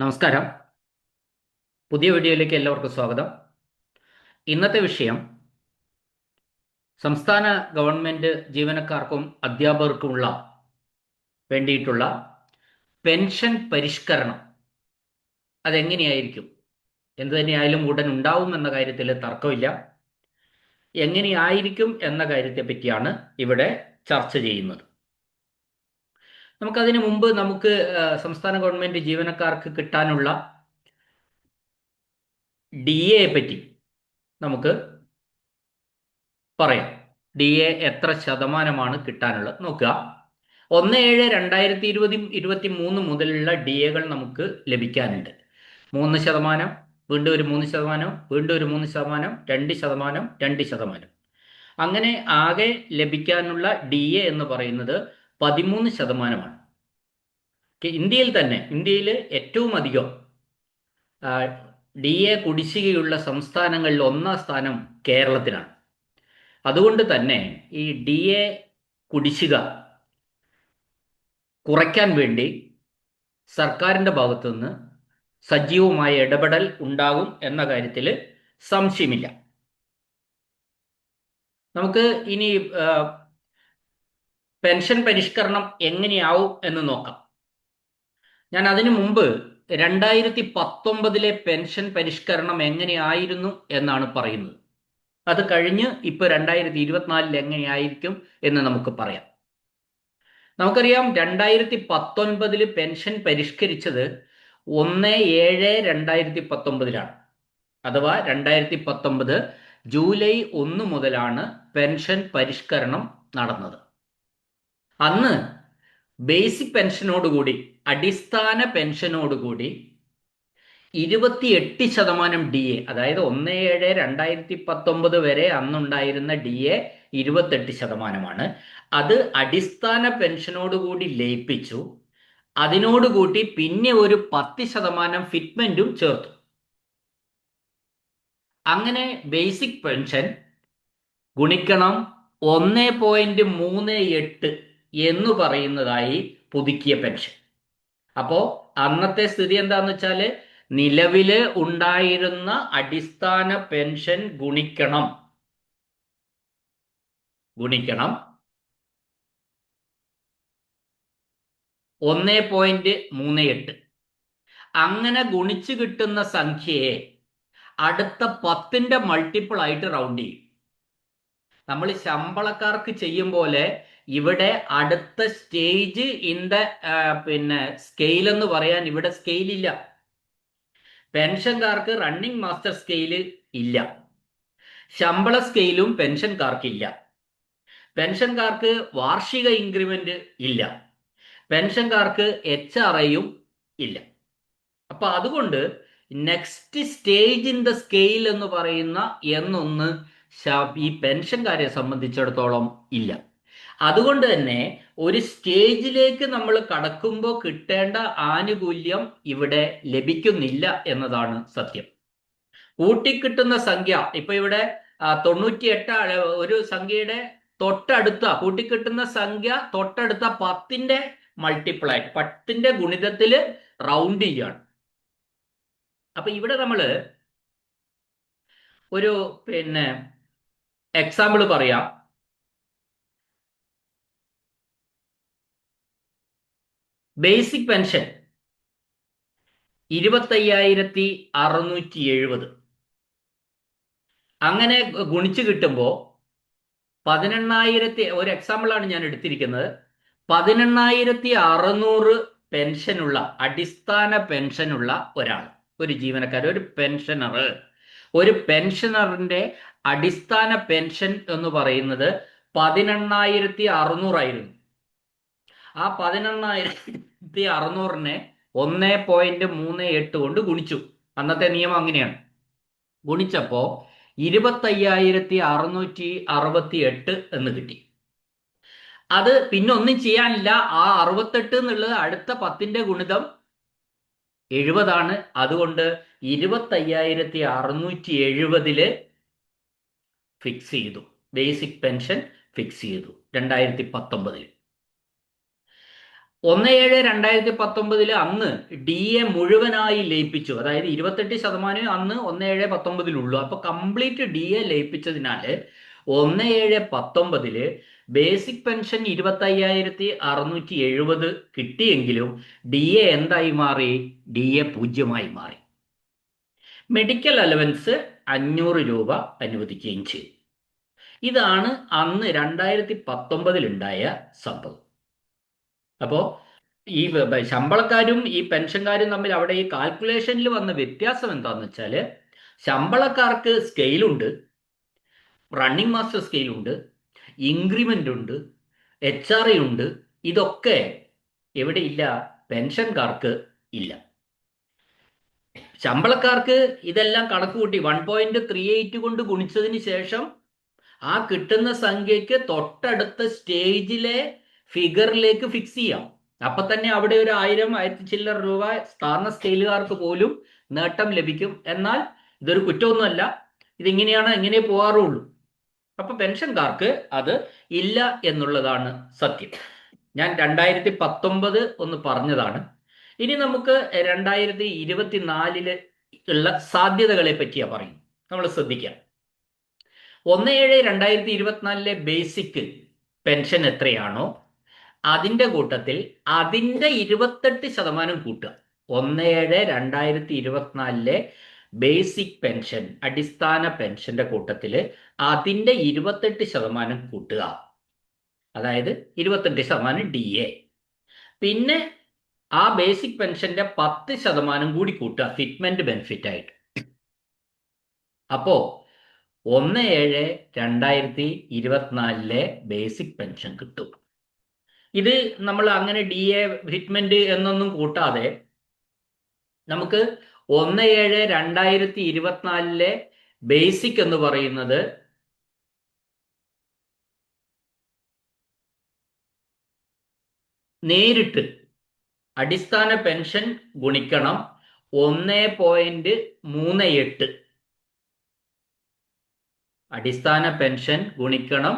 നമസ്കാരം. പുതിയ വീഡിയോയിലേക്ക് എല്ലാവർക്കും സ്വാഗതം. ഇന്നത്തെ വിഷയം സംസ്ഥാന ഗവൺമെന്റ് ജീവനക്കാർക്കും അധ്യാപകർക്കുമുള്ള വേണ്ടിയിട്ടുള്ള പെൻഷൻ പരിഷ്കരണം അതെങ്ങനെയായിരിക്കും? എന്തു തന്നെയായാലും ഉടൻ ഉണ്ടാവും എന്ന കാര്യത്തിൽ തർക്കമില്ല. എങ്ങനെയായിരിക്കും എന്ന കാര്യത്തെ പറ്റിയാണ് ഇവിടെ ചർച്ച ചെയ്യുന്നത്. നമുക്കതിന് മുമ്പ് നമുക്ക് സംസ്ഥാന ഗവൺമെന്റ് ജീവനക്കാർക്ക് കിട്ടാനുള്ള ഡി എ പറ്റി നമുക്ക് പറയാം. ഡി എ എത്ര ശതമാനമാണ് കിട്ടാനുള്ളത്? നോക്കുക. ഒന്ന് ഏഴ് രണ്ടായിരത്തി ഇരുപതി ഇരുപത്തി മൂന്ന് മുതലുള്ള ഡി എകൾ നമുക്ക് ലഭിക്കാനുണ്ട്. മൂന്ന് ശതമാനം വീണ്ടും ഒരു മൂന്ന് ശതമാനം വീണ്ടും ഒരു മൂന്ന് ശതമാനം രണ്ട് ശതമാനം രണ്ട് ശതമാനം. അങ്ങനെ ആകെ ലഭിക്കാനുള്ള ഡി എ എന്ന് പറയുന്നത് പതിമൂന്ന് ശതമാനമാണ്. ഇന്ത്യയിൽ തന്നെ ഇന്ത്യയിൽ ഏറ്റവും അധികം ഡി എ കുടിശ്ശികയുള്ള സംസ്ഥാനങ്ങളിൽ ഒന്നാം സ്ഥാനം കേരളത്തിനാണ് അതുകൊണ്ട് തന്നെ ഈ ഡി എ കുടിശ്ശിക കുറയ്ക്കാൻ വേണ്ടി സർക്കാരിന്റെ ഭാഗത്തുനിന്ന് സജീവമായ ഇടപെടൽ ഉണ്ടാകും എന്ന കാര്യത്തിൽ സംശയമില്ല. നമുക്ക് ഇനി പെൻഷൻ പരിഷ്കരണം എങ്ങനെയാവും എന്ന് നോക്കാം. ഞാൻ അതിനു മുമ്പ് രണ്ടായിരത്തി പത്തൊമ്പതിലെ പെൻഷൻ പരിഷ്കരണം എങ്ങനെയായിരുന്നു എന്നാണ് പറയുന്നത്. അത് കഴിഞ്ഞ് ഇപ്പൊ രണ്ടായിരത്തി ഇരുപത്തിനാലിൽ എങ്ങനെയായിരിക്കും എന്ന് നമുക്ക് പറയാം. നമുക്കറിയാം രണ്ടായിരത്തി പത്തൊൻപതിൽ പെൻഷൻ പരിഷ്കരിച്ചത് ഒന്ന് ഏഴ് രണ്ടായിരത്തി പത്തൊമ്പതിലാണ് അഥവാ രണ്ടായിരത്തി പത്തൊമ്പത് ജൂലൈ ഒന്ന് മുതലാണ് പെൻഷൻ പരിഷ്കരണം നടന്നത്. അന്ന് ബേസിക് പെൻഷനോടുകൂടി അടിസ്ഥാന പെൻഷനോടുകൂടി ഇരുപത്തിയെട്ട് ശതമാനം ഡി എ അതായത് ഒന്ന് ഏഴ് രണ്ടായിരത്തി പത്തൊമ്പത് വരെ അന്നുണ്ടായിരുന്ന ഡി എ ഇരുപത്തെട്ട് ശതമാനമാണ്. അത് അടിസ്ഥാന പെൻഷനോടുകൂടി ലയിപ്പിച്ചു. അതിനോടുകൂട്ടി പിന്നെ ഒരു പത്ത് ശതമാനം ഫിറ്റ്മെന്റും ചേർത്തു. അങ്ങനെ ബേസിക് പെൻഷൻ ഗുണിക്കണം ഒന്ന് പോയിന്റ് മൂന്ന് എട്ട് എന്ന് പറയുന്നതായി പുതുക്കിയ പെൻഷൻ. അപ്പോ അന്നത്തെ സ്ഥിതി എന്താന്ന് വെച്ചാൽ നിലവിൽ ഉണ്ടായിരുന്ന അടിസ്ഥാന പെൻഷൻ ഗുണിക്കണം. ഗുണിക്കണം. ഒന്ന് പോയിന്റ് മൂന്ന് എട്ട്. അങ്ങനെ ഗുണിച്ചു കിട്ടുന്ന സംഖ്യയെ അടുത്ത പത്തിന്റെ മൾട്ടിപ്പിൾ ആയിട്ട് റൗണ്ട് ചെയ്യും. നമ്മൾ ശമ്പളക്കാർക്ക് ചെയ്യും പോലെ ഇവിടെ അടുത്ത സ്റ്റേജ് ഇൻ ദ പിന്നെ സ്കെയിൽ എന്ന് പറയാൻ ഇവിടെ സ്കെയിൽ ഇല്ല. പെൻഷൻകാർക്ക് റണ്ണിങ് മാസ്റ്റർ സ്കെയിൽ ഇല്ല. ശമ്പള സ്കെയിലും പെൻഷൻകാർക്കില്ല പെൻഷൻകാർക്ക് വാർഷിക ഇൻക്രിമെന്റ് ഇല്ല. പെൻഷൻകാർക്ക് എച്ച് ആർ ഐയും ഇല്ല. അപ്പൊ അതുകൊണ്ട് next stage in the scale എന്ന് പറയുന്ന എന്നൊന്ന് ഈ പെൻഷൻകാരെ സംബന്ധിച്ചിടത്തോളം ഇല്ല. അതുകൊണ്ട് തന്നെ ഒരു സ്റ്റേജിലേക്ക് നമ്മൾ കടക്കുമ്പോൾ കിട്ടേണ്ട ആനുകൂല്യം ഇവിടെ ലഭിക്കുന്നില്ല എന്നതാണ് സത്യം. കൂട്ടിക്കിട്ടുന്ന സംഖ്യ ഇപ്പൊ ഇവിടെ തൊണ്ണൂറ്റിയെട്ട് ഒരു സംഖ്യയുടെ തൊട്ടടുത്ത കൂട്ടിക്കിട്ടുന്ന സംഖ്യ തൊട്ടടുത്ത പത്തിന്റെ മൾട്ടിപ്ലൈ പത്തിന്റെ ഗുണിതത്തിൽ റൗണ്ട് ചെയ്യാണ് അപ്പൊ ഇവിടെ നമ്മൾ ഒരു പിന്നെ എക്സാമ്പിൾ പറയാം. ബേസിക് പെൻഷൻ ഇരുപത്തയ്യായിരത്തി അറുന്നൂറ്റി എഴുപത് അങ്ങനെ ഗുണിച്ചു കിട്ടുമ്പോൾ പതിനെണ്ണായിരത്തി ഒരു എക്സാമ്പിളാണ് ഞാൻ എടുത്തിരിക്കുന്നത്. പതിനെണ്ണായിരത്തി അറുന്നൂറ് പെൻഷനുള്ള അടിസ്ഥാന പെൻഷനുള്ള ഒരാൾ ഒരു ജീവനക്കാരൻ ഒരു പെൻഷനർ ഒരു പെൻഷനറിന്റെ അടിസ്ഥാന പെൻഷൻ എന്ന് പറയുന്നത് പതിനെണ്ണായിരത്തി അറുന്നൂറായിരുന്നു ആ പതിനെണ്ണായിരത്തി അറുന്നൂറിനെ ഒന്ന് പോയിന്റ് മൂന്ന് എട്ട് കൊണ്ട് ഗുണിച്ചു. അന്നത്തെ നിയമം അങ്ങനെയാണ്. ഗുണിച്ചപ്പോ ഇരുപത്തയ്യായിരത്തി അറുന്നൂറ്റി അറുപത്തി എട്ട് എന്ന് കിട്ടി. അത് പിന്നെ ഒന്നും ചെയ്യാനില്ല. ആ അറുപത്തെട്ട് എന്നുള്ളത് അടുത്ത പത്തിന്റെ ഗുണിതം എഴുപതാണ്. അതുകൊണ്ട് ഇരുപത്തയ്യായിരത്തി അറുന്നൂറ്റി എഴുപതിൽ ഫിക്സ് ചെയ്തു. ബേസിക് പെൻഷൻ ഫിക്സ് ചെയ്തു. രണ്ടായിരത്തി പത്തൊമ്പതിൽ ഒന്ന് ഏഴ് രണ്ടായിരത്തി പത്തൊമ്പതിൽ അന്ന് ഡി എ മുഴുവനായി ലയിപ്പിച്ചു. അതായത് ഇരുപത്തെട്ട് ശതമാനം അന്ന് ഒന്ന് ഏഴ് പത്തൊമ്പതിലുള്ളൂ. അപ്പൊ കംപ്ലീറ്റ് ഡി എ ലയിപ്പിച്ചതിനാൽ ഒന്ന് ഏഴ് പത്തൊമ്പതിൽ ബേസിക് പെൻഷൻ ഇരുപത്തി അയ്യായിരത്തി അറുന്നൂറ്റി എഴുപത് കിട്ടിയെങ്കിലും ഡി എ എന്തായി മാറി? ഡി എ പൂജ്യമായി മാറി. മെഡിക്കൽ അലവൻസ് അഞ്ഞൂറ് രൂപ അനുവദിക്കുകയും ചെയ്തു. ഇതാണ് അന്ന് രണ്ടായിരത്തി പത്തൊമ്പതിലുണ്ടായ സംഭവം. അപ്പോൾ ഈ ശമ്പളക്കാരും ഈ പെൻഷൻകാരും തമ്മിൽ അവിടെ ഈ കാൽക്കുലേഷനിൽ വന്ന വ്യത്യാസം എന്താണെന്ന് വെച്ചാൽ ശമ്പളക്കാർക്ക് സ്കെയിലുണ്ട് റണ്ണിങ് മാസ്റ്റർ സ്കെയിലുണ്ട് ഇൻക്രിമെന്റ് ഉണ്ട് എച്ച് ആർ ഉണ്ട് ഇതൊക്കെ എവിടെ ഇല്ല പെൻഷൻകാർക്ക് ഇല്ല. ശമ്പളക്കാർക്ക് ഇതെല്ലാം കണക്ക് കൂട്ടി വൺ പോയിന്റ് ത്രീ എയ്റ്റ് കൊണ്ട് ഗുണിച്ചതിന് ശേഷം ആ കിട്ടുന്ന സംഖ്യയ്ക്ക് തൊട്ടടുത്ത സ്റ്റേജിലെ ഫിഗറിലേക്ക് ഫിക്സ് ചെയ്യാം. അപ്പൊ തന്നെ അവിടെ ഒരു ആയിരം ആയിരത്തി ചില്ലറ രൂപ സ്ഥാന സ്കെയിലുകാർക്ക് പോലും നേട്ടം ലഭിക്കും. എന്നാൽ ഇതൊരു കുറ്റമൊന്നുമല്ല. ഇതിങ്ങനെയാണ് എങ്ങനെ പോകാറുള്ളൂ? അപ്പൊ പെൻഷൻകാർക്ക് അത് ഇല്ല എന്നുള്ളതാണ് സത്യം. ഞാൻ രണ്ടായിരത്തി പത്തൊമ്പത് ഒന്ന് പറഞ്ഞതാണ്. ഇനി നമുക്ക് രണ്ടായിരത്തി ഇരുപത്തിനാലിൽ ഉള്ള സാധ്യതകളെ പറ്റിയാ പറയും നമ്മൾ ശ്രദ്ധിക്കാം. ഒന്ന് ഏഴ് രണ്ടായിരത്തി ഇരുപത്തിനാലിലെ ബേസിക് പെൻഷൻ എത്രയാണോ? അതിന്റെ കൂട്ടത്തിൽ അതിന്റെ ഇരുപത്തെട്ട് ശതമാനം കൂട്ടുക. ഒന്ന് ഏഴ് രണ്ടായിരത്തി ഇരുപത്തിനാലിലെ ബേസിക് പെൻഷൻ അടിസ്ഥാന പെൻഷന്റെ കൂട്ടത്തിൽ അതിന്റെ ഇരുപത്തെട്ട് ശതമാനം കൂട്ടുക. അതായത് ഇരുപത്തെട്ട് ശതമാനം ഡി എ. പിന്നെ ആ ബേസിക് പെൻഷന്റെ പത്ത് ശതമാനം കൂടി കൂട്ടുക ഫിറ്റ്മെന്റ് ബെനിഫിറ്റ് ആയിട്ട്. അപ്പോ ഒന്ന് ഏഴ് രണ്ടായിരത്തി ഇരുപത്തിനാലിലെ ബേസിക് പെൻഷൻ കിട്ടും. ഇത് നമ്മൾ അങ്ങനെ ഡി എ ഹിറ്റ്മെന്റ് എന്നൊന്നും കൂട്ടാതെ നമുക്ക് ഒന്ന് ഏഴ് രണ്ടായിരത്തി ഇരുപത്തിനാലിലെ ബേസിക് എന്ന് പറയുന്നത് നേരിട്ട് അടിസ്ഥാന പെൻഷൻ ഗുണിക്കണം ഒന്ന് പോയിന്റ് മൂന്ന് എട്ട്. അടിസ്ഥാന പെൻഷൻ ഗുണിക്കണം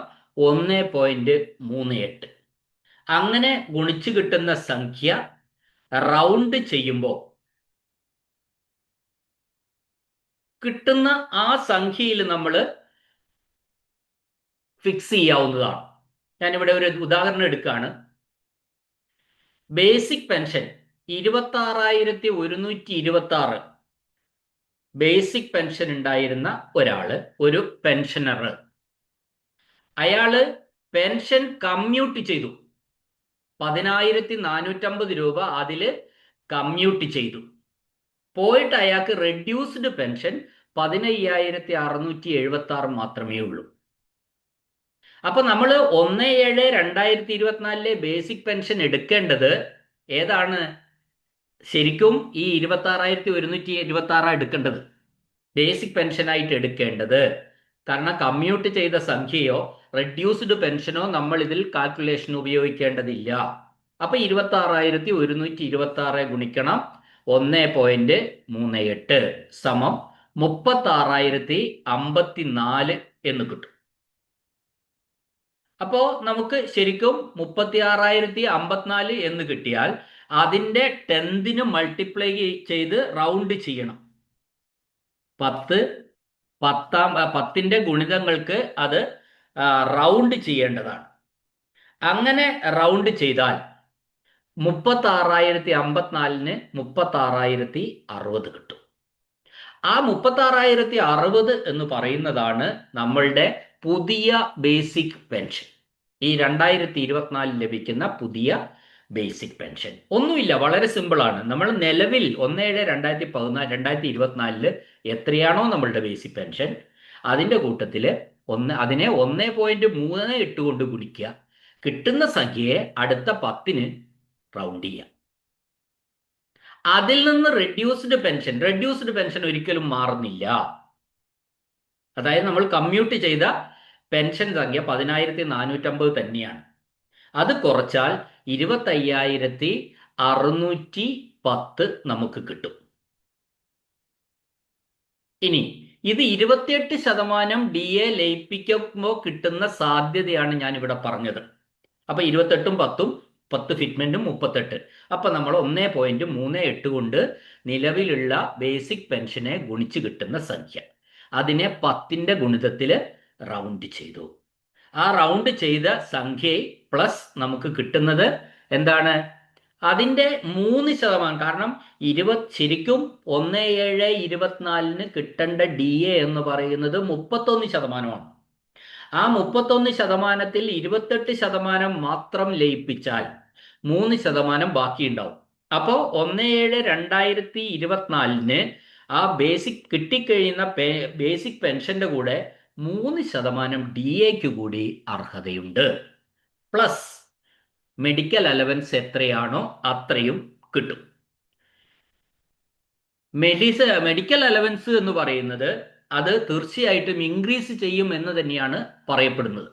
ഒന്ന് പോയിന്റ് മൂന്ന് എട്ട്. അങ്ങനെ ഗുണിച്ചു കിട്ടുന്ന സംഖ്യ റൗണ്ട് ചെയ്യുമ്പോൾ കിട്ടുന്ന ആ സംഖ്യയിൽ നമ്മൾ ഫിക്സ് ചെയ്യാവുന്നതാണ്. ഞാനിവിടെ ഒരു ഉദാഹരണം എടുക്കുകയാണ് ബേസിക് പെൻഷൻ ഇരുപത്തി ആറായിരത്തി ഒരുന്നൂറ്റി ഇരുപത്തി ആറ് ബേസിക് പെൻഷൻ ഉണ്ടായിരുന്ന ഒരാൾ ഒരു പെൻഷനർ അയാൾ പെൻഷൻ കമ്മ്യൂട്ട് ചെയ്തു. പതിനായിരത്തി നാനൂറ്റമ്പത് രൂപ അതിൽ കമ്മ്യൂട്ട് ചെയ്തു. പോയിട്ട് അയാൾക്ക് റെഡ്യൂസ്ഡ് പെൻഷൻ പതിനയ്യായിരത്തി അറുന്നൂറ്റി എഴുപത്തി ആറ് മാത്രമേ ഉള്ളൂ. അപ്പൊ നമ്മൾ ഒന്ന് ഏഴ് രണ്ടായിരത്തി ഇരുപത്തിനാലിലെ ബേസിക് പെൻഷൻ എടുക്കേണ്ടത് ഏതാണ്? ശരിക്കും ഈ ഇരുപത്തി ആറായിരത്തി ഒരുന്നൂറ്റി ഇരുപത്തി ആറാണ് എടുക്കേണ്ടത് ബേസിക് പെൻഷനായിട്ട് എടുക്കേണ്ടത്. കാരണം കമ്മ്യൂട്ട് ചെയ്ത സംഖ്യയോ റെഡ്യൂസ്ഡ് പെൻഷനോ നമ്മൾ ഇതിൽ കാൽക്കുലേഷൻ ഉപയോഗിക്കേണ്ടതില്ല. അപ്പൊ ഇരുപത്തി ആറായിരത്തി ഒരുന്നൂറ്റി ഇരുപത്തി ആറ് ഗുണിക്കണം ഒന്ന് പോയിന്റ് മൂന്ന് എട്ട് സമം മുപ്പത്തി ആറായിരത്തി അമ്പത്തി നാല് എന്ന് കിട്ടും. അപ്പോ നമുക്ക് ശരിക്കും മുപ്പത്തി ആറായിരത്തി അമ്പത്തിനാല് എന്ന് കിട്ടിയാൽ അതിന്റെ ടെൻതിന് മൾട്ടിപ്ലൈ ചെയ്ത് റൗണ്ട് ചെയ്യണം. പത്ത് പത്താം പത്തിന്റെ ഗുണിതങ്ങൾക്ക് അത് റൗണ്ട് ചെയ്യേണ്ടതാണ്. അങ്ങനെ റൗണ്ട് ചെയ്താൽ മുപ്പത്തി ആറായിരത്തി അമ്പത്തിനാലിന് മുപ്പത്തി ആറായിരത്തി അറുപത് കിട്ടും. ആ മുപ്പത്തി ആറായിരത്തി അറുപത് എന്ന് പറയുന്നതാണ് നമ്മളുടെ പുതിയ ബേസിക് പെൻഷൻ. ഈ രണ്ടായിരത്തി ഇരുപത്തിനാലിൽ ലഭിക്കുന്ന പുതിയ ബേസിക് പെൻഷൻ ഒന്നുമില്ല വളരെ സിമ്പിളാണ് നമ്മൾ നിലവിൽ ഒന്ന് ഏഴ് രണ്ടായിരത്തി പതിനാല് രണ്ടായിരത്തി ഇരുപത്തിനാലിൽ എത്രയാണോ നമ്മളുടെ ബേസിക് പെൻഷൻ അതിന്റെ കൂട്ടത്തിൽ ഒന്ന് അതിനെ ഒന്ന് പോയിന്റ് മൂന്ന് എട്ട് കൊണ്ട് ഗുണിക്കുക. കിട്ടുന്ന സംഖ്യയെ അടുത്ത പത്തിന് റൗണ്ട് ചെയ്യുക. അതിൽ നിന്ന് റെഡ്യൂസ്ഡ് പെൻഷൻ റെഡ്യൂസ്ഡ് പെൻഷൻ ഒരിക്കലും മാറുന്നില്ല. അതായത് നമ്മൾ കമ്മ്യൂട്ട് ചെയ്ത പെൻഷൻ സംഖ്യ പതിനായിരത്തി നാനൂറ്റമ്പത് തന്നെയാണ്. അത് കുറച്ചാൽ ഇരുപത്തയ്യായിരത്തി അറുന്നൂറ്റി പത്ത് നമുക്ക് കിട്ടും. ഇനി ഇത് ഇരുപത്തിയെട്ട് ശതമാനം ഡി എ ലയിപ്പിക്കുമ്പോൾ കിട്ടുന്ന സാധ്യതയാണ് ഞാൻ ഇവിടെ പറഞ്ഞത്. അപ്പൊ ഇരുപത്തെട്ടും പത്തും പത്ത് ഫിറ്റ്മെന്റും മുപ്പത്തെട്ട്. അപ്പൊ നമ്മൾ ഒന്നേ പോയിന്റ് മൂന്ന് എട്ട് കൊണ്ട് നിലവിലുള്ള ബേസിക് പെൻഷനെ ഗുണിച്ച് കിട്ടുന്ന സംഖ്യ. അതിനെ പത്തിന്റെ ഗുണിതത്തിൽ റൗണ്ട് ചെയ്തു. ആ റൗണ്ട് ചെയ്ത സംഖ്യ പ്ലസ് നമുക്ക് കിട്ടുന്നത് എന്താണ്? അതിന്റെ മൂന്ന് ശതമാനം കാരണം ഇരുപത് ശരിക്കും ഒന്ന് ഏഴ് ഇരുപത്തിനാലിന് കിട്ടേണ്ട ഡി എ എന്ന് പറയുന്നത് മുപ്പത്തൊന്ന് ശതമാനമാണ്. ആ മുപ്പത്തൊന്ന് ശതമാനത്തിൽ ഇരുപത്തെട്ട് ശതമാനം മാത്രം ലയിപ്പിച്ചാൽ മൂന്ന് ശതമാനം ബാക്കിയുണ്ടാവും. അപ്പോൾ ഒന്ന് ഏഴ് രണ്ടായിരത്തി ഇരുപത്തിനാലിന് ആ ബേസിക് കിട്ടിക്കഴിയുന്ന ബേസിക് പെൻഷന്റെ കൂടെ മൂന്ന് ശതമാനം ഡി എക്ക് കൂടി അർഹതയുണ്ട്. പ്ലസ് മെഡിക്കൽ അലവൻസ് എത്രയാണോ അത്രയും കിട്ടും. മെഡിസ മെഡിക്കൽ അലവൻസ് എന്ന് പറയുന്നത് അത് തീർച്ചയായിട്ടും ഇൻക്രീസ് ചെയ്യും എന്ന് തന്നെയാണ് പറയപ്പെടുന്നത്.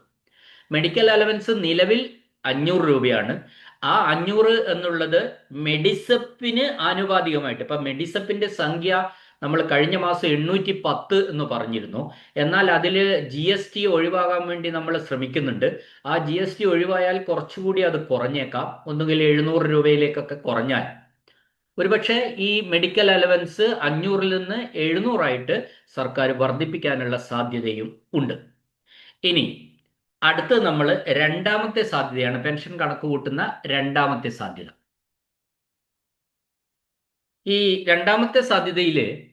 മെഡിക്കൽ അലവൻസ് നിലവിൽ അഞ്ഞൂറ് രൂപയാണ്. ആ അഞ്ഞൂറ് എന്നുള്ളത് മെഡിസപ്പിന് ആനുപാതികമായിട്ട്. ഇപ്പൊ മെഡിസപ്പിന്റെ സംഖ്യ നമ്മൾ കഴിഞ്ഞ മാസം എണ്ണൂറ്റി പത്ത് എന്ന് പറഞ്ഞിരുന്നു. എന്നാൽ അതിൽ ജി എസ് ടി ഒഴിവാകാൻ വേണ്ടി നമ്മൾ ശ്രമിക്കുന്നുണ്ട്. ആ ജി എസ് ടി ഒഴിവായാൽ കുറച്ചുകൂടി അത് കുറഞ്ഞേക്കാം. ഒന്നുകിൽ എഴുന്നൂറ് രൂപയിലേക്കൊക്കെ കുറഞ്ഞാൽ. ഒരുപക്ഷെ ഈ മെഡിക്കൽ അലവൻസ് അഞ്ഞൂറിൽ നിന്ന് എഴുന്നൂറായിട്ട് സർക്കാർ വർദ്ധിപ്പിക്കാനുള്ള സാധ്യതയും ഉണ്ട്. ഇനി അടുത്ത് നമ്മൾ രണ്ടാമത്തെ സാധ്യതയാണ്. പെൻഷൻ കണക്ക് കൂട്ടുന്ന രണ്ടാമത്തെ സാധ്യത. ഈ രണ്ടാമത്തെ സാധ്യതയിൽ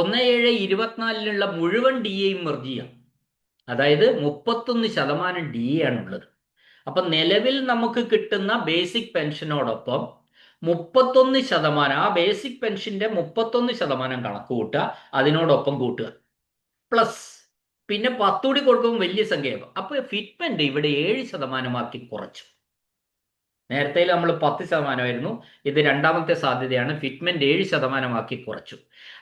ഒന്ന് ഏഴ് ഇരുപത്തിനാലിലുള്ള മുഴുവൻ ഡി എയും മെർജ് ചെയ്യാം. അതായത് മുപ്പത്തൊന്ന് ശതമാനം ഡി എ ആണുള്ളത്. അപ്പൊ നിലവിൽ നമുക്ക് കിട്ടുന്ന ബേസിക് പെൻഷനോടൊപ്പം മുപ്പത്തൊന്ന് ശതമാനം ആ ബേസിക് പെൻഷന്റെ മുപ്പത്തൊന്ന് ശതമാനം കണക്ക് കൂട്ടുക അതിനോടൊപ്പം കൂട്ടുക. പ്ലസ് പിന്നെ പത്തുകൂടി കൊടുക്കുമ്പോൾ വലിയ സംഖ്യയാകും. അപ്പൊ ഫിറ്റ്മെന്റ് ഇവിടെ ഏഴ് ശതമാനമാക്കി കുറച്ചു. നേരത്തെ നമ്മൾ പത്ത് ശതമാനമായിരുന്നു. ഇത് രണ്ടാമത്തെ സാധ്യതയാണ്. ഫിറ്റ്മെന്റ് ഏഴ് ശതമാനമാക്കി കുറച്ചു.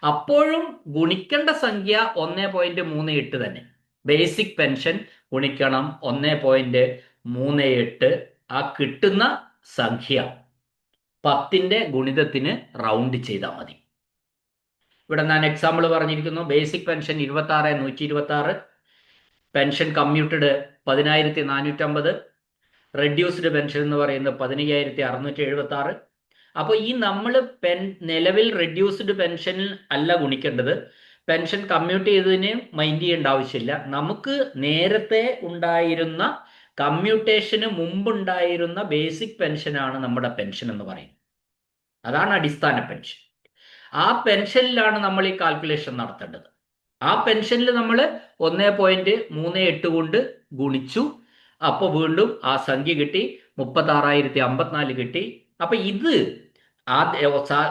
അപ്പോഴും ഗുണിക്കേണ്ട സംഖ്യ ഒന്നേ പോയിന്റ് മൂന്ന് എട്ട് തന്നെ. ബേസിക് പെൻഷൻ ഗുണിക്കണം ഒന്നേ പോയിന്റ് മൂന്ന് എട്ട്. ആ കിട്ടുന്ന സംഖ്യ പത്തിന്റെ ഗുണിതത്തിന് റൗണ്ട് ചെയ്താൽ മതി. ഇവിടെ ഞാൻ എക്സാമ്പിൾ പറഞ്ഞിരിക്കുന്നു. ബേസിക് പെൻഷൻ ഇരുപത്തി ആറ് നൂറ്റി ഇരുപത്തി ആറ് പെൻഷൻ കമ്മ്യൂട്ടഡ് പതിനായിരത്തി നാനൂറ്റമ്പത്. റെഡ്യൂസ്ഡ് പെൻഷൻ എന്ന് പറയുന്നത് പതിനയ്യായിരത്തി അറുന്നൂറ്റി എഴുപത്തി ആറ് അപ്പോൾ ഈ നമ്മൾ പെൻ നിലവിൽ റെഡ്യൂസ്ഡ് പെൻഷനിൽ അല്ല ഗുണിക്കേണ്ടത്. പെൻഷൻ കമ്മ്യൂട്ട് ചെയ്തതിന് മൈൻഡ് ചെയ്യേണ്ട ആവശ്യമില്ല. നമുക്ക് നേരത്തെ ഉണ്ടായിരുന്ന കമ്മ്യൂട്ടേഷന് മുമ്പുണ്ടായിരുന്ന ബേസിക് പെൻഷനാണ് നമ്മുടെ പെൻഷൻ എന്ന് പറയുന്നത്. അതാണ് അടിസ്ഥാന പെൻഷൻ. ആ പെൻഷനിലാണ് നമ്മൾ ഈ കാൽക്കുലേഷൻ നടത്തേണ്ടത്. ആ പെൻഷനിൽ നമ്മൾ ഒന്നേ പോയിന്റ് മൂന്ന് എട്ട് കൊണ്ട് ഗുണിച്ചു. അപ്പോൾ വീണ്ടും ആ സംഖ്യ കിട്ടി മുപ്പത്തി ആറായിരത്തി അമ്പത്തിനാല് കിട്ടി. അപ്പൊ ഇത്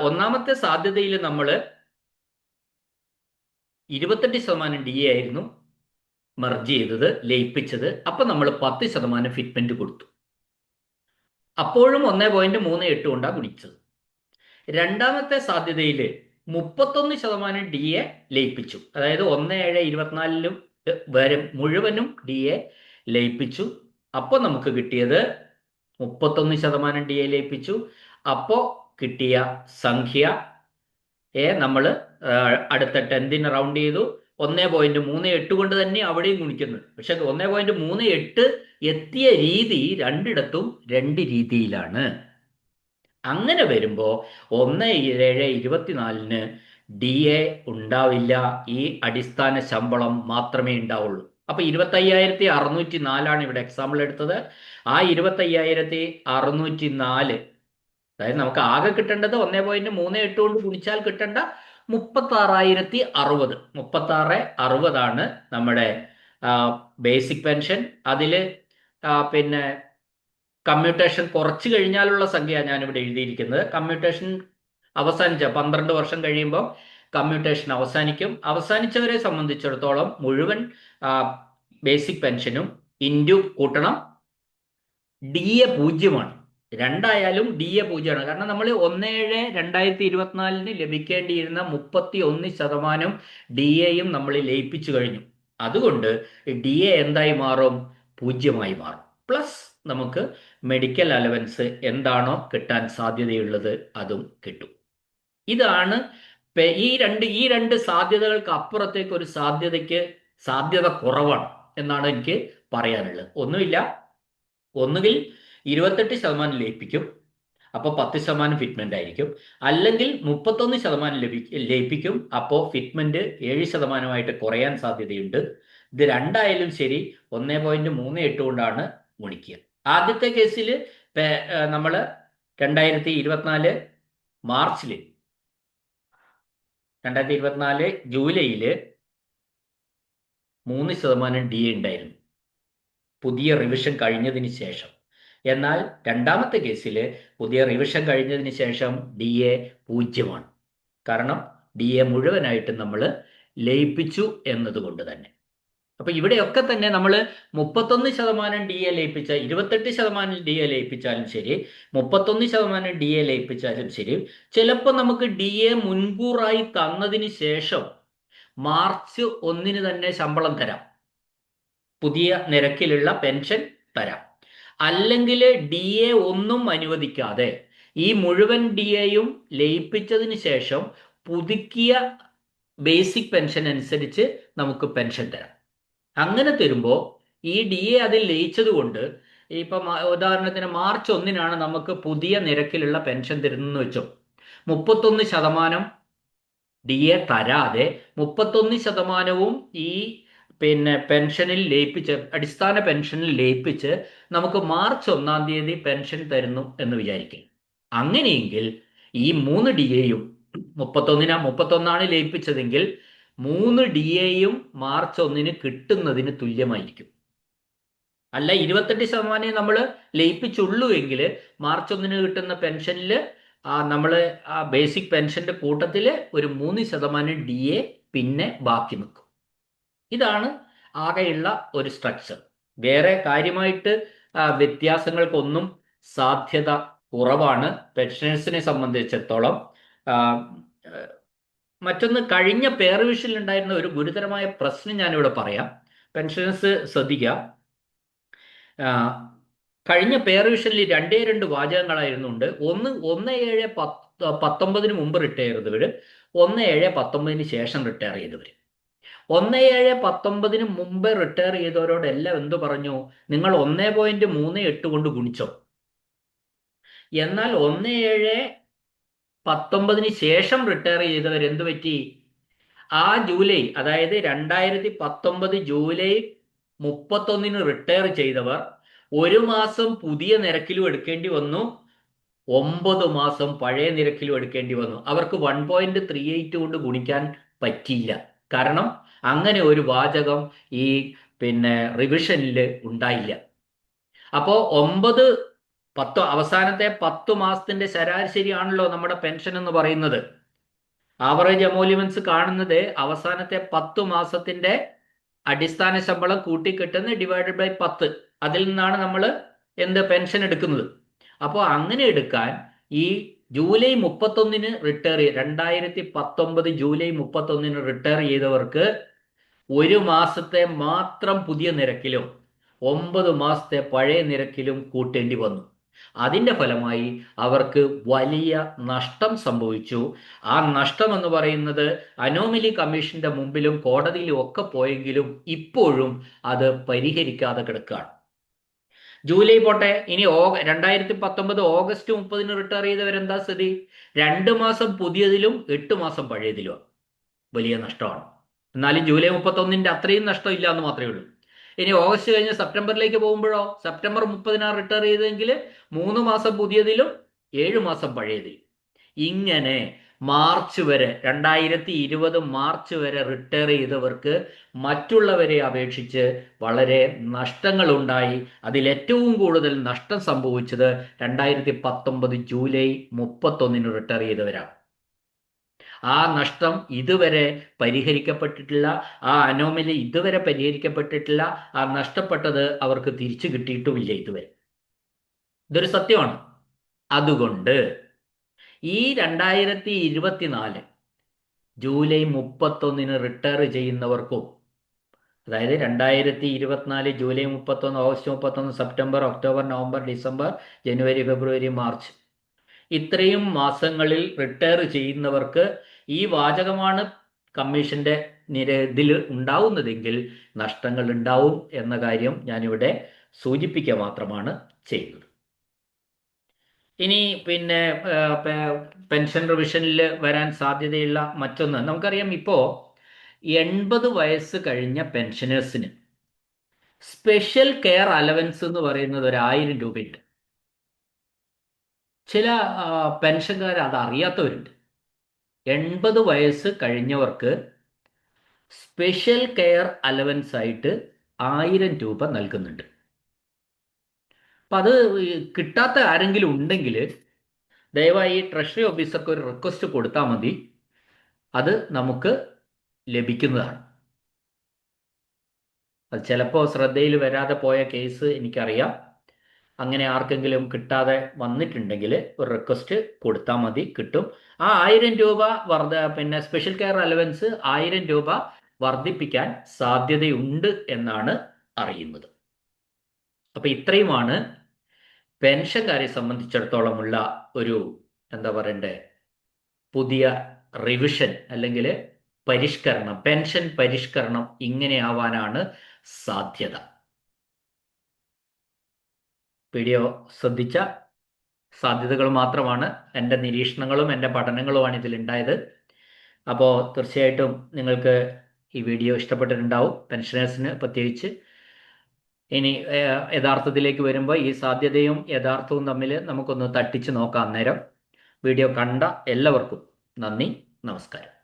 ഒന്നാമത്തെ സാധ്യതയിൽ നമ്മൾ ഇരുപത്തെട്ട് ശതമാനം ഡി ആയിരുന്നു മെർജ് ചെയ്തത് ലയിപ്പിച്ചത്. അപ്പൊ നമ്മൾ പത്ത് ശതമാനം ഫിറ്റ്മെന്റ് കൊടുത്തു. അപ്പോഴും ഒന്നേ പോയിന്റ് മൂന്ന് എട്ട് കൊണ്ടാണ് കുടിച്ചത് രണ്ടാമത്തെ സാധ്യതയിൽ മുപ്പത്തൊന്ന് ശതമാനം ഡി എ ലയിപ്പിച്ചു. അതായത് ഒന്ന് ഏഴ് ഇരുപത്തിനാലിലും വരെ മുഴുവനും ഡി എ ലയിപ്പിച്ചു. അപ്പോൾ നമുക്ക് കിട്ടിയത് മുപ്പത്തൊന്ന് ശതമാനം ഡി എ ലയിപ്പിച്ചു. അപ്പോൾ കിട്ടിയ സംഖ്യ എ നമ്മൾ അടുത്ത ടെൻത്തിന് റൗണ്ട് ചെയ്തു. ഒന്നേ പോയിന്റ് മൂന്ന് എട്ട് കൊണ്ട് തന്നെ അവിടെയും ഗുണിക്കുന്നത് പക്ഷെ ഒന്നേ പോയിന്റ് മൂന്ന് എട്ട് എത്തിയ രീതി രണ്ടിടത്തും രണ്ട് രീതിയിലാണ്. അങ്ങനെ വരുമ്പോൾ ഒന്ന് ഏഴ് ഇരുപത്തിനാലിന് ഡി എ ഉണ്ടാവില്ല. ഈ അടിസ്ഥാന ശമ്പളം മാത്രമേ ഉണ്ടാവുള്ളൂ. അപ്പൊ ഇരുപത്തി അയ്യായിരത്തി അറുന്നൂറ്റി നാലാണ് ഇവിടെ എക്സാമ്പിൾ എടുത്തത്. ആ ഇരുപത്തി അയ്യായിരത്തി അറുന്നൂറ്റി നാല് അതായത് നമുക്ക് ആകെ കിട്ടേണ്ടത് ഒന്നേ പോയിന്റ് മൂന്ന് എട്ട് കൊണ്ട് ഗുണിച്ചാൽ കിട്ടേണ്ട മുപ്പത്തി ആറായിരത്തി അറുപത് മുപ്പത്തി ആറ് അറുപതാണ് നമ്മുടെ ബേസിക് പെൻഷൻ അതിൽ പിന്നെ കമ്മ്യൂട്ടേഷൻ കുറച്ച് കഴിഞ്ഞാലുള്ള സംഖ്യ ഞാനിവിടെ എഴുതിയിരിക്കുന്നത്. കമ്മ്യൂട്ടേഷൻ അവസാനിച്ച പന്ത്രണ്ട് വർഷം കഴിയുമ്പോൾ കമ്മ്യൂട്ടേഷൻ അവസാനിക്കും. അവസാനിച്ചവരെ സംബന്ധിച്ചിടത്തോളം മുഴുവൻ ബേസിക് പെൻഷനും ഇൻഡു കൂട്ടണം. ഡി എ പൂജ്യമാണ്. രണ്ടായാലും ഡി എ പൂജ്യമാണ്. കാരണം നമ്മൾ ഒന്ന് ഏഴ് രണ്ടായിരത്തി ഇരുപത്തിനാലിന് ലഭിക്കേണ്ടിയിരുന്ന മുപ്പത്തി ഒന്ന് ശതമാനം ഡി എയും നമ്മൾ ലയിപ്പിച്ചു കഴിഞ്ഞു. അതുകൊണ്ട് ഡി എ എന്തായി മാറും? പൂജ്യമായി മാറും. പ്ലസ് നമുക്ക് മെഡിക്കൽ അലവൻസ് എന്താണോ കിട്ടാൻ സാധ്യതയുള്ളത് അതും കിട്ടും. ഇതാണ് ഈ രണ്ട് ഈ രണ്ട് സാധ്യതകൾക്ക് അപ്പുറത്തേക്ക് ഒരു സാധ്യതയ്ക്ക് സാധ്യത കുറവാണ് എന്നാണ് എനിക്ക് പറയാനുള്ളത്. ഒന്നുമില്ല. ഒന്നുകിൽ ഇരുപത്തെട്ട് ശതമാനം ലയിപ്പിക്കും. അപ്പോൾ പത്ത് ശതമാനം ഫിറ്റ്മെന്റ് ആയിരിക്കും. അല്ലെങ്കിൽ മുപ്പത്തൊന്ന് ശതമാനം ലഭി ലയിപ്പിക്കും. അപ്പോൾ ഫിറ്റ്മെന്റ് ഏഴ് ശതമാനമായിട്ട് കുറയാൻ സാധ്യതയുണ്ട്. ഇത് രണ്ടായാലും ശരി ഒന്നേ പോയിന്റ് മൂന്ന് എട്ട് കൊണ്ടാണ് ഗുണിക്കുക. ആദ്യത്തെ കേസിൽ നമ്മൾ രണ്ടായിരത്തി ഇരുപത്തിനാല് മാർച്ചിൽ രണ്ടായിരത്തി ഇരുപത്തിനാല് ജൂലൈയിൽ മൂന്ന് ശതമാനം ഡി ഉണ്ടായിരുന്നു. പുതിയ റിവിഷൻ കഴിഞ്ഞതിന് ശേഷം. എന്നാൽ രണ്ടാമത്തെ കേസിൽ പുതിയ റിവിഷൻ കഴിഞ്ഞതിന് ശേഷം ഡി എ പൂജ്യമാണ്. കാരണം ഡി എ മുഴുവനായിട്ട് നമ്മൾ ലയിപ്പിച്ചു എന്നതുകൊണ്ട് തന്നെ. അപ്പൊ ഇവിടെയൊക്കെ തന്നെ നമ്മൾ മുപ്പത്തൊന്ന് ശതമാനം ഡി എ ലയിപ്പിച്ച ഇരുപത്തെട്ട് ശതമാനം ഡി എ ലയിപ്പിച്ചാലും ശരി മുപ്പത്തൊന്ന് ശതമാനം ഡി എ ലയിപ്പിച്ചാലും ശരി ചിലപ്പോൾ നമുക്ക് ഡി എ മുൻകൂറായി തന്നതിന് ശേഷം മാർച്ച് ഒന്നിന് തന്നെ ശമ്പളം തരാം. പുതിയ നിരക്കിലുള്ള പെൻഷൻ തരാം. അല്ലെങ്കിൽ ഡി എ ഒന്നും അനുവദിക്കാതെ ഈ മുഴുവൻ ഡി എയും ലയിപ്പിച്ചതിന് ശേഷം പുതുക്കിയ ബേസിക് പെൻഷൻ അനുസരിച്ച് നമുക്ക് പെൻഷൻ തരാം. അങ്ങനെ തരുമ്പോൾ ഈ ഡി എ അതിൽ ലയിച്ചത് കൊണ്ട് ഇപ്പം ഉദാഹരണത്തിന് മാർച്ച് ഒന്നിനാണ് നമുക്ക് പുതിയ നിരക്കിലുള്ള പെൻഷൻ തരുന്നതെന്ന് വെച്ചോ. മുപ്പത്തൊന്ന് ശതമാനം ഡി എ തരാതെ മുപ്പത്തൊന്ന് ശതമാനവും ഈ പിന്നെ പെൻഷനിൽ ലയിപ്പിച്ച് അടിസ്ഥാന പെൻഷനിൽ ലയിപ്പിച്ച് നമുക്ക് മാർച്ച് ഒന്നാം തീയതി പെൻഷൻ തരുന്നു എന്ന് വിചാരിക്കും. അങ്ങനെയെങ്കിൽ ഈ മൂന്ന് ഡി എയും മുപ്പത്തൊന്നിനാ മുപ്പത്തൊന്നാണ് ലയിപ്പിച്ചതെങ്കിൽ മൂന്ന് ഡി എയും മാർച്ച് ഒന്നിന് കിട്ടുന്നതിന് തുല്യമായിരിക്കും. അല്ല ഇരുപത്തെട്ട് ശതമാനം നമ്മൾ ലയിപ്പിച്ചുള്ളൂ എങ്കിൽ മാർച്ച് ഒന്നിന് കിട്ടുന്ന പെൻഷനിൽ നമ്മൾ ആ ബേസിക് പെൻഷന്റെ കൂട്ടത്തിൽ ഒരു മൂന്ന് ശതമാനം ഡി എ പിന്നെ ബാക്കി നിൽക്കും. ഇതാണ് ആകെയുള്ള ഒരു സ്ട്രക്ചർ. വേറെ കാര്യമായിട്ട് വ്യത്യാസങ്ങൾക്കൊന്നും സാധ്യത കുറവാണ്. പെൻഷനേഴ്സിനെ സംബന്ധിച്ചിടത്തോളം മറ്റൊന്ന് കഴിഞ്ഞ പേർ വിഷനിൽ ഉണ്ടായിരുന്ന ഒരു ഗുരുതരമായ പ്രശ്നം ഞാനിവിടെ പറയാം. പെൻഷനേഴ്സ് ശ്രദ്ധിക്കുക കഴിഞ്ഞ പേർ വിഷനിൽ രണ്ടേ രണ്ട് വാചകങ്ങളായിരുന്നു ഉണ്ട്. ഒന്ന് ഒന്ന് ഏഴ് പത്ത് പത്തൊമ്പതിന് മുമ്പ് റിട്ടയർ ചെയ്തവർ ഒന്ന് ഏഴ് പത്തൊമ്പതിന് ശേഷം റിട്ടയർ ചെയ്തവർ ഒന്ന് ഏഴ് പത്തൊമ്പതിന് മുമ്പ് റിട്ടയർ ചെയ്തവരോടെല്ലാം എന്തു പറഞ്ഞു? നിങ്ങൾ ഒന്നേ പോയിന്റ് മൂന്ന് എട്ട് കൊണ്ട് ഗുണിച്ചോ. എന്നാൽ ഒന്ന് ഏഴ് പത്തൊമ്പതിന് ശേഷം റിട്ടയർ ചെയ്തവർ എന്തു പറ്റി? ആ ജൂലൈ അതായത് രണ്ടായിരത്തി പത്തൊമ്പത് ജൂലൈ മുപ്പത്തൊന്നിന് റിട്ടയർ ചെയ്തവർ ഒരു മാസം പുതിയ നിരക്കിലും എടുക്കേണ്ടി വന്നു ഒമ്പത് മാസം പഴയ നിരക്കിലും എടുക്കേണ്ടി വന്നു. അവർക്ക് വൺ പോയിന്റ് ത്രീ എയ്റ്റ് കൊണ്ട് ഗുണിക്കാൻ പറ്റിയില്ല. കാരണം അങ്ങനെ ഒരു വാചകം ഈ പിന്നെ റിവിഷനിൽ ഉണ്ടായില്ല. അപ്പോൾ ഒമ്പത് പത്ത് അവസാനത്തെ പത്ത് മാസത്തിന്റെ ശരാശരിയാണല്ലോ നമ്മുടെ പെൻഷൻ എന്ന് പറയുന്നത്. ആവറേജ് എമോലിമെന്റ്സ് കാണുന്നത് അവസാനത്തെ പത്ത് മാസത്തിന്റെ അടിസ്ഥാന ശമ്പളം കൂട്ടിക്കിട്ടുന്ന ഡിവൈഡഡ് ബൈ പത്ത്. അതിൽ നിന്നാണ് നമ്മൾ എന്ത് പെൻഷൻ എടുക്കുന്നത്? അപ്പോൾ അങ്ങനെ എടുക്കാൻ ഈ ജൂലൈ മുപ്പത്തൊന്നിന് റിട്ടയർ രണ്ടായിരത്തി പത്തൊമ്പത് ജൂലൈ മുപ്പത്തൊന്നിന് റിട്ടയർ ചെയ്തവർക്ക് ഒരു മാസത്തെ മാത്രം പുതിയ നിരക്കിലും ഒമ്പത് മാസത്തെ പഴയ നിരക്കിലും കൂട്ടേണ്ടി വന്നു. അതിന്റെ ഫലമായി അവർക്ക് വലിയ നഷ്ടം സംഭവിച്ചു. ആ നഷ്ടം എന്ന് പറയുന്നത് അനോമലി കമ്മീഷന്റെ മുമ്പിലും കോടതിയിലും ഒക്കെ പോയെങ്കിലും ഇപ്പോഴും അത് പരിഹരിക്കാതെ കിടക്കുകയാണ്. ജൂലൈ പോട്ടെ ഇനി ഓഗ രണ്ടായിരത്തി പത്തൊമ്പത് ഓഗസ്റ്റ് മുപ്പതിന് റിട്ടയർ ചെയ്തവരെന്താ സ്ഥിതി? രണ്ട് മാസം പുതിയതിലും എട്ട് മാസം പഴയതിലും വലിയ നഷ്ടമാണ്. എന്നാലും ജൂലൈ മുപ്പത്തൊന്നിന്റെ അത്രയും നഷ്ടം ഇല്ല എന്ന് മാത്രമേ ഉള്ളൂ. ഇനി ഓഗസ്റ്റ് കഴിഞ്ഞ് സെപ്റ്റംബറിലേക്ക് പോകുമ്പോഴോ? സെപ്റ്റംബർ മുപ്പതിനാണ് റിട്ടയർ ചെയ്തെങ്കിൽ മൂന്ന് മാസം പുതിയതിലും ഏഴ് മാസം പഴയതിലും. ഇങ്ങനെ മാർച്ച് വരെ രണ്ടായിരത്തി ഇരുപത് മാർച്ച് വരെ റിട്ടയർ ചെയ്തവർക്ക് മറ്റുള്ളവരെ അപേക്ഷിച്ച് വളരെ നഷ്ടങ്ങളുണ്ടായി. അതിൽ ഏറ്റവും കൂടുതൽ നഷ്ടം സംഭവിച്ചത് രണ്ടായിരത്തി പത്തൊമ്പത് ജൂലൈ മുപ്പത്തൊന്നിന് റിട്ടയർ ചെയ്തവരാണ്. ആ നഷ്ടം ഇതുവരെ പരിഹരിക്കപ്പെട്ടിട്ടില്ല ആ അനോമലി ഇതുവരെ പരിഹരിക്കപ്പെട്ടിട്ടില്ല ആ നഷ്ടപ്പെട്ടത് അവർക്ക് തിരിച്ചു കിട്ടിയിട്ടുമില്ല ഇതുവരെ. ഇതൊരു സത്യമാണ്. അതുകൊണ്ട് ഈ രണ്ടായിരത്തി ഇരുപത്തിനാല് ജൂലൈ മുപ്പത്തൊന്നിന് റിട്ടയർ ചെയ്യുന്നവർക്കും അതായത് രണ്ടായിരത്തി ഇരുപത്തിനാല് ജൂലൈ മുപ്പത്തൊന്ന് ഓഗസ്റ്റ് മുപ്പത്തൊന്ന് സെപ്റ്റംബർ ഒക്ടോബർ നവംബർ ഡിസംബർ ജനുവരി ഫെബ്രുവരി മാർച്ച് ഇത്രയും മാസങ്ങളിൽ റിട്ടയർ ചെയ്യുന്നവർക്ക് ഈ വാചകമാണ് കമ്മീഷന്റെ നിര ഇതിൽ ഉണ്ടാവുന്നതെങ്കിൽ നഷ്ടങ്ങൾ ഉണ്ടാവും എന്ന കാര്യം ഞാനിവിടെ സൂചിപ്പിക്കുക മാത്രമാണ് ചെയ്യുന്നത്. ഇനി പിന്നെ പെൻഷൻ റിവിഷനിൽ വരാൻ സാധ്യതയുള്ള മറ്റൊന്ന്. നമുക്കറിയാം ഇപ്പോൾ എൺപത് വയസ്സ് കഴിഞ്ഞ പെൻഷനേഴ്സിന് സ്പെഷ്യൽ കെയർ അലവൻസ് എന്ന് പറയുന്നത് ഒരു ആയിരം രൂപയുണ്ട്. ചില പെൻഷൻകാർ അത് അറിയാത്തവരുണ്ട്. എൺപത് വയസ്സ് കഴിഞ്ഞവർക്ക് സ്പെഷ്യൽ കെയർ അലവൻസ് ആയിട്ട് ആയിരം രൂപ നൽകുന്നുണ്ട്. അപ്പം അത് കിട്ടാത്ത ആരെങ്കിലും ഉണ്ടെങ്കിൽ ദയവായി ട്രഷറി ഓഫീസർക്ക് ഒരു റിക്വസ്റ്റ് കൊടുത്താൽ മതി. അത് നമുക്ക് ലഭിക്കുന്നതാണ്. അത് ചിലപ്പോൾ ശ്രദ്ധയിൽ വരാതെ പോയ കേസ് എനിക്കറിയാം. അങ്ങനെ ആർക്കെങ്കിലും കിട്ടാതെ വന്നിട്ടുണ്ടെങ്കിൽ ഒരു റിക്വസ്റ്റ് കൊടുത്താൽ മതി കിട്ടും. ആ ആയിരം രൂപ വർദ്ധ പിന്നെ സ്പെഷ്യൽ കെയർ അലവൻസ് ആയിരം രൂപ വർദ്ധിപ്പിക്കാൻ സാധ്യതയുണ്ട് എന്നാണ് അറിയുന്നത്. അപ്പൊ ഇത്രയുമാണ് പെൻഷൻകാരെ സംബന്ധിച്ചിടത്തോളമുള്ള ഒരു എന്താ പറയണ്ടേ പുതിയ റിവിഷൻ അല്ലെങ്കിൽ പരിഷ്കരണം പെൻഷൻ പരിഷ്കരണം ഇങ്ങനെയാവാനാണ് സാധ്യത. വീഡിയോ ശ്രദ്ധിച്ച സാധ്യതകൾ മാത്രമാണ് എന്റെ നിരീക്ഷണങ്ങളും എന്റെ പഠനങ്ങളുമാണ് ഇതിലുണ്ടായത്. അപ്പോൾ തീർച്ചയായിട്ടും നിങ്ങൾക്ക് ഈ വീഡിയോ ഇഷ്ടപ്പെട്ടിട്ടുണ്ടാവും. പെൻഷനേഴ്സിന് പ്രത്യേകിച്ച്. ഇനി യഥാർത്ഥത്തിലേക്ക് വരുമ്പോൾ ഈ സാധ്യതയും യഥാർത്ഥവും തമ്മിൽ നമുക്കൊന്ന് തട്ടിച്ച് നോക്കാം നേരം വീഡിയോ കണ്ട എല്ലാവർക്കും നന്ദി നമസ്കാരം.